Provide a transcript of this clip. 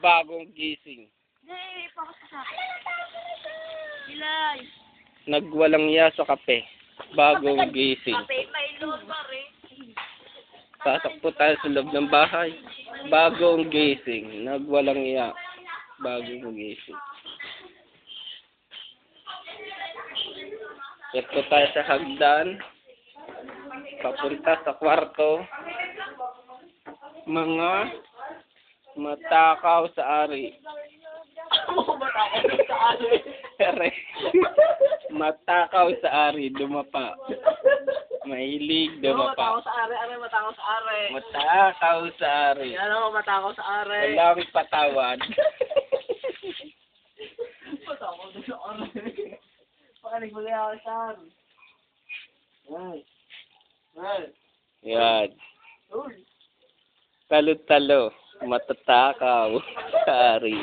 bagong gising. Hey, pakot sa Ilay. Nagwalang iya sa kape. Bagong gising. Kape, may load pa rin. Pasok po tayo sa loob ng bahay. Bagong gising. Nagwalang iya. Bagong gising. Yan po tayo sa hagdan. Papunta sa kwarto. Mga matakaw sa ari. Ere. matakaw sa ari. Dumapa. Mahilig dumapa. sa are, are, matakaw sa are. Matakaw sa ari. Yan ako, matakaw sa are. Walang patawad. Matakaw sa are. Pakalig mo kaya ako sa are. Ay. Ay. Yan. Uy. Talo-talo. Matatakaw sa ari.